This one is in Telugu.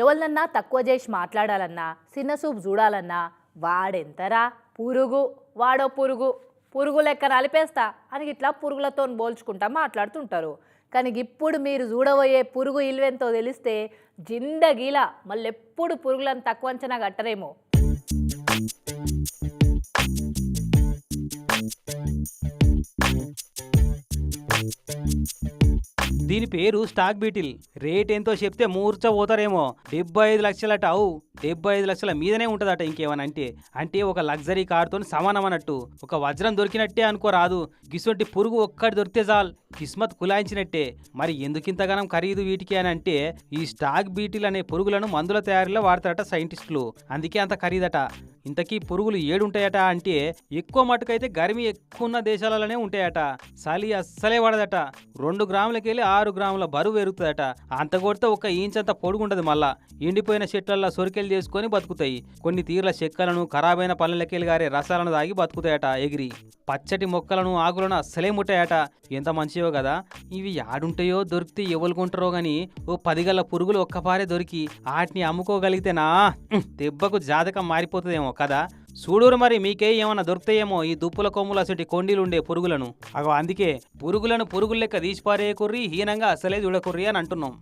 ఎవరినన్నా తక్కువ చేసి మాట్లాడాలన్నా చిన్న సూపు చూడాలన్నా వాడెంతరా? పురుగు. వాడో పురుగు. పురుగు లెక్క నలిపేస్తా అని ఇట్లా పురుగులతో పోల్చుకుంటా మాట్లాడుతుంటారు. కానీ ఇప్పుడు మీరు చూడబోయే పురుగు ఇల్వెంతో తెలిస్తే జిందగీలా మళ్ళెప్పుడు పురుగులను తక్కువ అంచనా కట్టరేమో. దీని పేరు స్టాక్ బీటిల్. రేట్ ఎంతో చెప్తే మూర్చ పోతారేమో. డెబ్బై ఐదు లక్షలట అవు. డెబ్బై ఐదు లక్షల మీదనే ఉంటుందట ఇంకేమని అంటే. అంటే ఒక లగ్జరీ కార్తో సమానం అన్నట్టు. ఒక వజ్రం దొరికినట్టే అనుకోరాదు గిసొంటి పురుగు ఒక్కటి దొరికితే చాలు. కిస్మత్ కులాయించినట్టే. మరి ఎందుకింతగానం ఖరీదు వీటికి అని అంటే ఈ స్టాక్ బీటిల్ అనే పురుగులను మందుల తయారీలో వాడతారట సైంటిస్టులు. అందుకే అంత ఖరీదట. ఇంతకీ పురుగులు ఏడుంటాయట అంటే ఎక్కువ మటుకైతే గరిమి ఎక్కువ ఉన్న దేశాలలోనే ఉంటాయట. చలి అస్సలే పడదట రెండు గ్రాములకెళ్ళి ఆరు గ్రాముల బరువు పెరుగుతుందట. అంత కొడితే ఒక ఇంచంత పొడుగుండదు పొడుగుంటది మళ్ళా. ఎండిపోయిన చెట్లల్లో సొరికెలు చేసుకొని బతుకుతాయి. కొన్ని తీర్ల చెక్కలను ఖరాబైన పళ్ళకెళ్ళి గారే రసాలను తాగి బతుకుతాయట ఎగిరి. పచ్చటి మొక్కలను ఆకులను అస్సలే ముట్టాయట. ఎంత మంచివో కదా ఇవి ఆడుంటాయో దొరికితే ఎవరు కొంటారో గాని ఓ పదిగల పురుగులు ఒక్కపారే దొరికి వాటిని అమ్ముకోగలిగితేనా? దెబ్బకు జాతకం మారిపోతుందేమో. కదా చూడూరు మరి మీకే ఏమన్నా దొరుకుతాయేమో ఈ దుప్పుల కొమ్ములు అసలు కొండీలు ఉండే పురుగులను. అగో అందుకే పురుగులను పురుగులు లెక్క తీసిపారేయకుర్రి హీనంగా అసలే చూడకుర్రి అని అంటున్నాం.